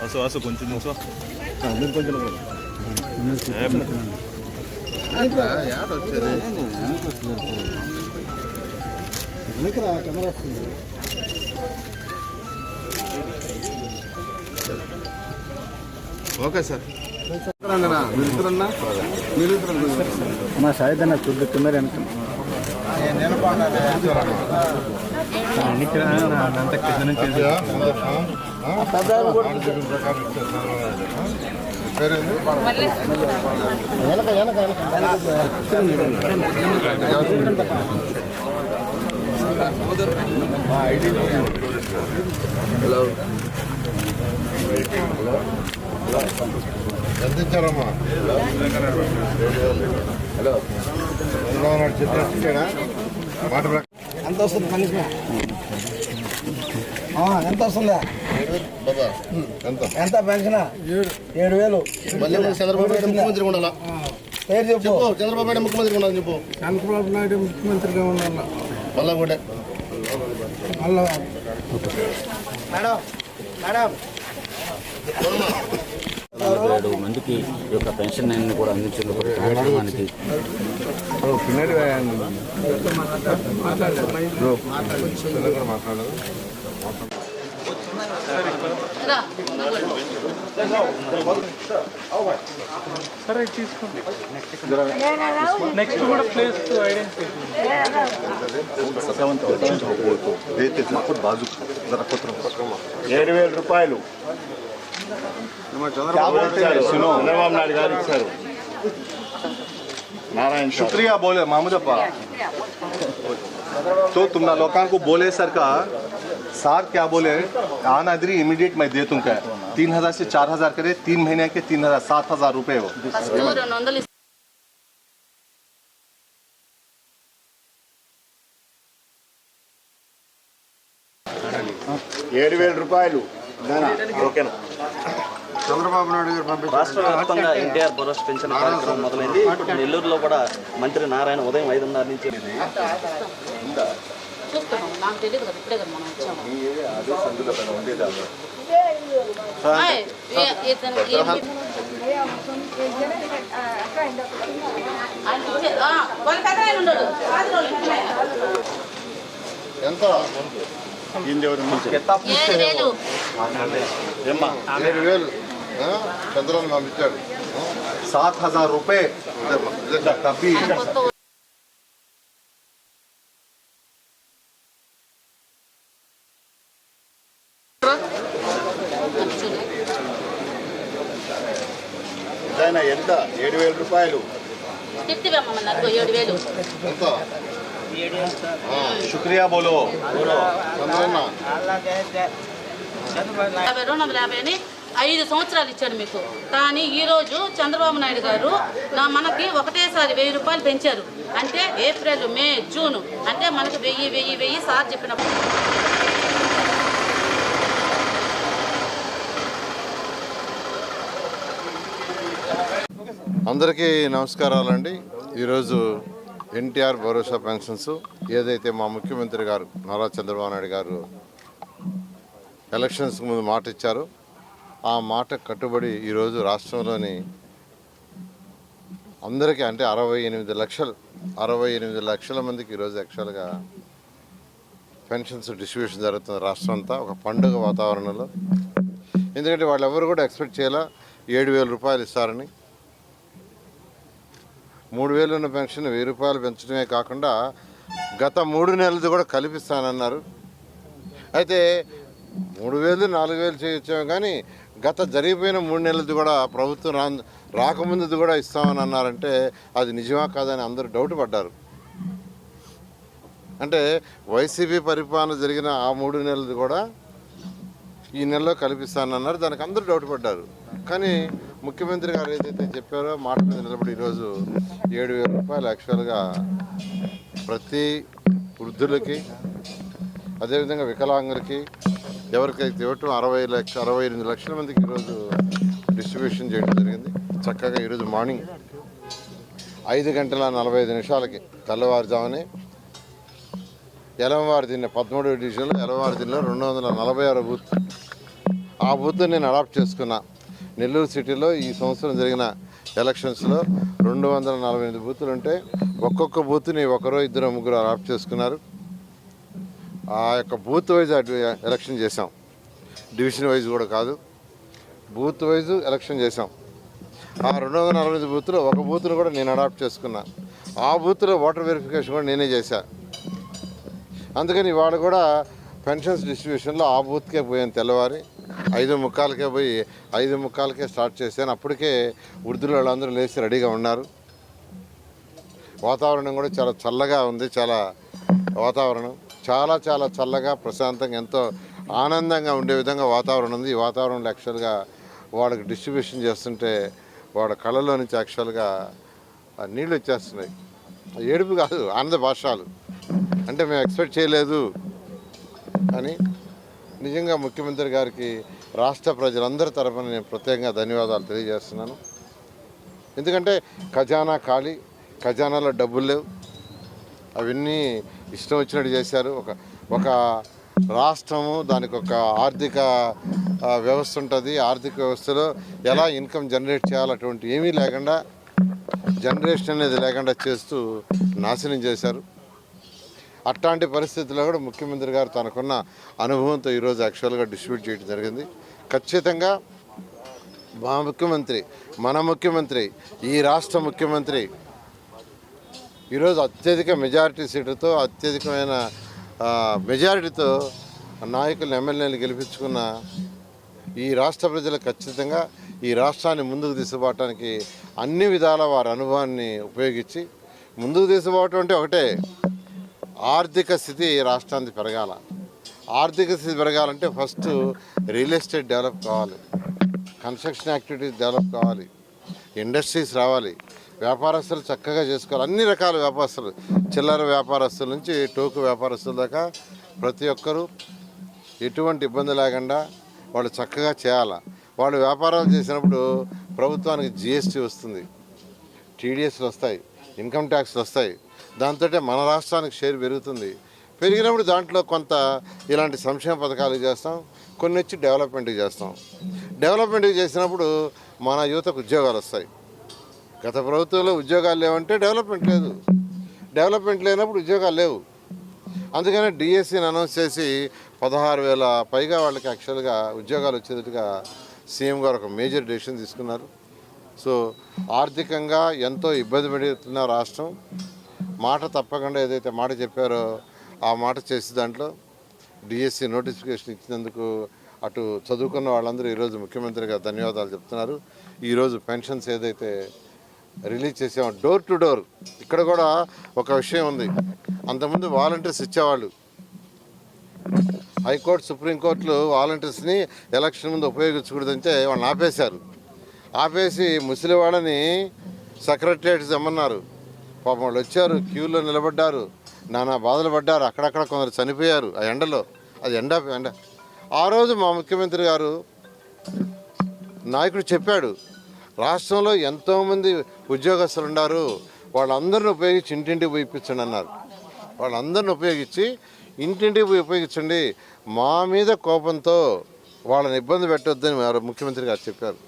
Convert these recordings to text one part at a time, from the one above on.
వసు వసు కొంచెం నిమిషం మీరు కొంచెం కెమెరా వస్తుంది ఓకే సార్. మీరు షాయిద్ అన్న చూద్దు కెమెరా వెనక అంత కింద నుంచి వెనక వెనక ఎంత ఇచ్చారమ్మా హలో. ఎంత వస్తుంది ఆ, ఎంత వస్తుందా ఎంత? ఎంత పెన్షన్? ఏడు. వేలు. చంద్రబాబు నాయుడు ముఖ్యమంత్రి ఉండాలా? పేరు చెప్పు. చెప్పు చంద్రబాబు నాయుడు ముఖ్యమంత్రి ఉండాలని చెప్పు. చంద్రబాబు నాయుడు ముఖ్యమంత్రిగా ఉండాలి? మళ్ళా కూడా మళ్ళా. Madam madam. నలభై ఏడు మందికి ఈ యొక్క పెన్షన్ అన్ని కూడా అందించేందుకు కార్యక్రమానికి మాట్లాడదు ఏడు వేల రూపాయలు. చంద్రబాబు నాయుడు గారు ఇచ్చారు నారాయణ సార్ शुक्रिया बोले महमूद अप्पा तो तुम ना लोगों को बोले सर का सार क्या बोले आना इधर इमीडिएट मैं दे दूंगा तीन हजार से चार हजार करे तीन महीने के तीन हजार सात हजार रुपए हो ఫస్ట్ రెండు వందలు ఇస్తా. ఏడు వేల రూపాయలు ఓకేనా చంద్రబాబు నాయుడు గారు పంపించారు. రాష్ట్ర వ్యాప్తంగా ఎన్టీఆర్ భరోసా పెన్షన్ కార్యక్రమం మొదలైంది. ఇప్పుడు నెల్లూరులో కూడా మంత్రి నారాయణ ఉదయం ఐదున్నర నుంచి. ఎంత? ఇందెవరు ఏడు వేలు. చంద్రబాబు పంపించాడు సాత్ హజార్ రూపాయ కప్పి. ఎంత? ఏడు వేల రూపాయలు. చెప్తే ఏడు వేలు. శుక్రియా బోలో యాభై రెండు వందల యాభై అని ఐదు సంవత్సరాలు ఇచ్చాడు మీకు. కానీ ఈరోజు చంద్రబాబు నాయుడు గారు నా మనకి ఒకటేసారి వెయ్యి రూపాయలు పెంచారు. అంటే ఏప్రిల్ మే జూన్ అంటే మనకు వెయ్యి వెయ్యి వెయ్యి సార్ చెప్పినప్పుడు. అందరికీ నమస్కారాలండి. ఈరోజు ఎన్టీఆర్ భరోసా పెన్షన్స్ ఏదైతే మా ముఖ్యమంత్రి గారు నారా చంద్రబాబు నాయుడు గారు ఎలక్షన్స్కి ముందు మాట ఇచ్చారో ఆ మాట కట్టుబడి ఈరోజు రాష్ట్రంలోని అందరికీ అంటే అరవై ఎనిమిది లక్షలు అరవై ఎనిమిది లక్షల మందికి ఈరోజు యాక్చువల్గా పెన్షన్స్ డిస్ట్రిబ్యూషన్ జరుగుతుంది రాష్ట్రం అంతా ఒక పండుగ వాతావరణంలో. ఎందుకంటే వాళ్ళు ఎవరు కూడా ఎక్స్పెక్ట్ చేయాలా? ఏడు వేల రూపాయలు ఇస్తారని. మూడు వేలు ఉన్న పెన్షన్ వెయ్యి రూపాయలు పెంచడమే కాకుండా గత మూడు నెలలది కూడా కల్పిస్తానన్నారు. అయితే మూడు వేలు నాలుగు వేలు చేయొచ్చాము కానీ గత జరిగిపోయిన మూడు నెలలది కూడా ప్రభుత్వం రా రాకముందుది కూడా ఇస్తామని అన్నారంటే అది నిజమా కాదని అందరూ డౌట్ పడ్డారు. అంటే వైసీపీ పరిపాలన జరిగిన ఆ మూడు నెలలది కూడా ఈ నెలలో కల్పిస్తానన్నారు. దానికి అందరూ డౌట్ పడ్డారు. కానీ ముఖ్యమంత్రి గారు ఏదైతే చెప్పారో మాట మీద నిలబడి ఈరోజు ఏడు వేల రూపాయలు యాక్చువల్గా ప్రతి వృద్ధులకి అదేవిధంగా వికలాంగులకి ఎవరికైతే ఇవ్వటం అరవై లక్ష అరవై ఎనిమిది లక్షల మందికి ఈరోజు డిస్ట్రిబ్యూషన్ చేయడం జరిగింది. చక్కగా ఈరోజు మార్నింగ్ ఐదు గంటల నలభై ఐదు నిమిషాలకి తెల్లవారుజామునే ఎలమవారి దిన్న పదమూడు డివిజన్లో ఎలమవారి దిన్నలో రెండు వందల నలభై ఆరు బూత్ ఆ బుద్ధి నేను అడాప్ట్ చేసుకున్నా నెల్లూరు సిటీలో ఈ సంవత్సరం జరిగిన ఎలక్షన్స్లో రెండు వందల నలభై ఎనిమిది బూతులు ఉంటే ఒక్కొక్క బూత్ని ఒకరో ఇద్దరు ముగ్గురు అడాప్ట్ చేసుకున్నారు. ఆ యొక్క బూత్ వైజ్ ఎలక్షన్ చేసాం డివిజన్ వైజ్ కూడా కాదు. బూత్ వైజ్ ఎలక్షన్ చేసాం ఆ రెండు వందల నలభై ఐదు బూత్లో ఒక బూత్ను కూడా నేను అడాప్ట్ చేసుకున్నా. ఆ బూత్లో ఓటర్ వెరిఫికేషన్ కూడా నేనే చేశా. అందుకని వాడు కూడా పెన్షన్స్ డిస్ట్రిబ్యూషన్లో ఆ బూత్కే పోయాను తెల్లవారి. ఐదు ముక్కాలకే పోయి ఐదు ముక్కాలకే స్టార్ట్ చేశాను అప్పటికే వృద్ధులు వాళ్ళందరూ లేచి రెడీగా ఉన్నారు. వాతావరణం కూడా చాలా చల్లగా ఉంది చాలా వాతావరణం. చాలా చాలా చల్లగా ప్రశాంతంగా ఎంతో ఆనందంగా ఉండే విధంగా వాతావరణం ఉంది. ఈ వాతావరణంలో యాక్చువల్గా వాళ్ళకి డిస్ట్రిబ్యూషన్ చేస్తుంటే వాళ్ళ కళ్ళలో నుంచి యాక్చువల్గా నీళ్ళు వచ్చేస్తున్నాయి. ఏడుపు కాదు ఆనంద భాషాలు. అంటే మేము ఎక్స్పెక్ట్ చేయలేదు అని నిజంగా ముఖ్యమంత్రి గారికి రాష్ట్ర ప్రజలందరి తరఫున నేను ప్రత్యేకంగా ధన్యవాదాలు తెలియజేస్తున్నాను. ఎందుకంటే ఖజానా ఖాళీ ఖజానాలో డబ్బులు లేవు. అవన్నీ ఇష్టం వచ్చినట్టు చేశారు. ఒక ఒక రాష్ట్రము దానికి ఒక ఆర్థిక వ్యవస్థ ఉంటుంది. ఆర్థిక వ్యవస్థలో ఎలా ఇన్కమ్ జనరేట్ చేయాలి అటువంటి ఏమీ లేకుండా జనరేషన్ అనేది లేకుండా చేస్తూ నాశనం చేశారు. అట్లాంటి పరిస్థితుల్లో కూడా ముఖ్యమంత్రి గారు తనకున్న అనుభవంతో ఈరోజు యాక్చువల్గా డిస్ట్రిబ్యూట్ చేయడం జరిగింది. ఖచ్చితంగా మా ముఖ్యమంత్రి మన ముఖ్యమంత్రి ఈ రాష్ట్ర ముఖ్యమంత్రి ఈరోజు అత్యధిక మెజారిటీ సీటుతో అత్యధికమైన మెజారిటీతో నాయకులను ఎమ్మెల్యేలు గెలిపించుకున్న ఈ రాష్ట్ర ప్రజలు ఖచ్చితంగా ఈ రాష్ట్రాన్ని ముందుకు తీసుకుపోవటానికి అన్ని విధాల వారి అనుభవాన్ని ఉపయోగించి ముందుకు తీసుకుపోవటం అంటే ఒకటే. ఆర్థిక స్థితి రాష్ట్రానికి పెరగాల. ఆర్థిక స్థితి పెరగాలంటే ఫస్ట్ రియల్ ఎస్టేట్ డెవలప్ కావాలి. కన్స్ట్రక్షన్ యాక్టివిటీస్ డెవలప్ కావాలి. ఇండస్ట్రీస్ రావాలి. వ్యాపారస్తులు చక్కగా చేసుకోవాలి. అన్ని రకాల వ్యాపారస్తులు చిల్లర వ్యాపారస్తుల నుంచి టోకు వ్యాపారస్తుల దాకా ప్రతి ఒక్కరూ ఎటువంటి ఇబ్బంది లేకుండా వాళ్ళు చక్కగా చేయాలి. వాళ్ళు వ్యాపారాలు చేసినప్పుడు ప్రభుత్వానికి జిఎస్టీ వస్తుంది. టీడీఎస్లు వస్తాయి. ఇన్కమ్ ట్యాక్స్లు వస్తాయి. దాంతో మన రాష్ట్రానికి షేర్ పెరుగుతుంది. పెరిగినప్పుడు దాంట్లో కొంత ఇలాంటి సంక్షేమ పథకాలు చేస్తాం కొన్ని వచ్చి డెవలప్మెంట్కి చేస్తాం. డెవలప్మెంట్కి చేసినప్పుడు మన యువతకు ఉద్యోగాలు వస్తాయి. గత ప్రభుత్వంలో ఉద్యోగాలు లేవంటే డెవలప్మెంట్ లేదు. డెవలప్మెంట్ లేనప్పుడు ఉద్యోగాలు లేవు. అందుకనే డిఎస్సిని అనౌన్స్ చేసి పదహారు వేల పైగా వాళ్ళకి యాక్చువల్గా ఉద్యోగాలు వచ్చేటట్టుగా సీఎం గారు ఒక మేజర్ డెసిషన్ తీసుకున్నారు. సో ఆర్థికంగా ఎంతో ఇబ్బంది పెడుతున్న రాష్ట్రం. మాట తప్పకుండా ఏదైతే మాట చెప్పారో ఆ మాట చేసే దాంట్లో డిఎస్సి నోటిఫికేషన్ ఇచ్చినందుకు అటు చదువుకున్న వాళ్ళందరూ ఈరోజు ముఖ్యమంత్రిగా ధన్యవాదాలు చెప్తున్నారు. ఈరోజు పెన్షన్స్ ఏదైతే రిలీజ్ చేసామో డోర్ టు డోర్ ఇక్కడ కూడా ఒక విషయం ఉంది. అంతకుముందు వాలంటీర్స్ ఇచ్చేవాళ్ళు. హైకోర్టు సుప్రీంకోర్టులు వాలంటీర్స్ని ఎలక్షన్ ముందు ఉపయోగించకూడదంటే వాళ్ళని ఆపేశారు. ఆపేసి ముసలివాళ్ళని సెక్రటరియట్ తెమ్మన్నారు పాపం వాళ్ళు వచ్చారు క్యూలో నిలబడ్డారు నానా బాధలు పడ్డారు అక్కడక్కడ కొందరు చనిపోయారు ఆ ఎండలో. అది ఎండ ఎండ. ఆ రోజు మా ముఖ్యమంత్రి గారు నాయకుడు చెప్పాడు రాష్ట్రంలో ఎంతోమంది ఉద్యోగస్తులు ఉన్నారు వాళ్ళందరిని ఉపయోగించి ఇంటింటికి పోయి ఇప్పించండి అన్నారు. వాళ్ళందరిని ఉపయోగించి ఇంటింటికి పోయి ఉపయోగించండి మా మీద కోపంతో వాళ్ళని ఇబ్బంది పెట్టొద్దని ముఖ్యమంత్రి గారు చెప్పారు.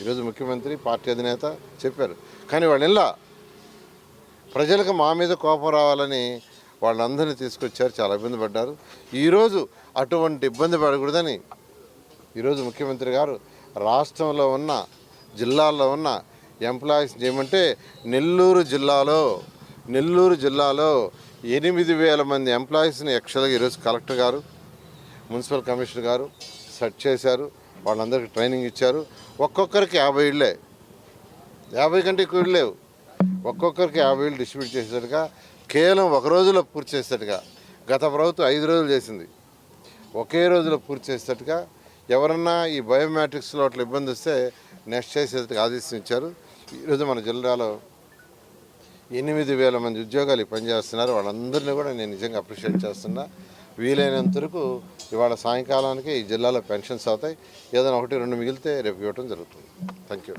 ఈరోజు ముఖ్యమంత్రి పార్టీ అధినేత చెప్పారు. కానీ వాళ్ళు ఇలా ప్రజలకు మా మీద కోపం రావాలని వాళ్ళందరినీ తీసుకొచ్చారు చాలా ఇబ్బంది పడ్డారు. ఈరోజు అటువంటి ఇబ్బంది పడకూడదని ఈరోజు ముఖ్యమంత్రి గారు రాష్ట్రంలో ఉన్న జిల్లాల్లో ఉన్న ఎంప్లాయీస్ ఏమంటే నెల్లూరు జిల్లాలో నెల్లూరు జిల్లాలో ఎనిమిది వేల మంది ఎంప్లాయీస్ని యాక్చువల్గా ఈరోజు కలెక్టర్ గారు మున్సిపల్ కమిషనర్ గారు సెట్ చేశారు. వాళ్ళందరికీ ట్రైనింగ్ ఇచ్చారు. ఒక్కొక్కరికి యాభై ఇళ్ళే. యాభై కంటే ఎక్కువ ఇళ్ళు లేవు. ఒక్కొక్కరికి యాభై వేలు డిస్ట్రిబ్యూట్ చేసేట్టుగా కేవలం ఒక రోజులో పూర్తి చేసేట్టుగా గత ప్రభుత్వం ఐదు రోజులు చేసింది. ఒకే రోజులో పూర్తి చేసేట్టుగా ఎవరన్నా ఈ బయోమెట్రిక్స్లో అట్లా ఇబ్బంది వస్తే నెక్స్ట్ చేసేట్టుగా ఆదేశం ఇచ్చారు ఈరోజు మన జిల్లాలో ఎనిమిది వేల మంది ఉద్యోగాలు పనిచేస్తున్నారు వాళ్ళందరినీ కూడా నేను నిజంగా అప్రిషియేట్ చేస్తున్నా. వీలైనంత వరకు ఇవాళ సాయంకాలానికి ఈ జిల్లాలో పెన్షన్స్ అవుతాయి. ఏదైనా ఒకటి రెండు మిగిలితే రేపు ఇవ్వటం జరుగుతుంది. Thank you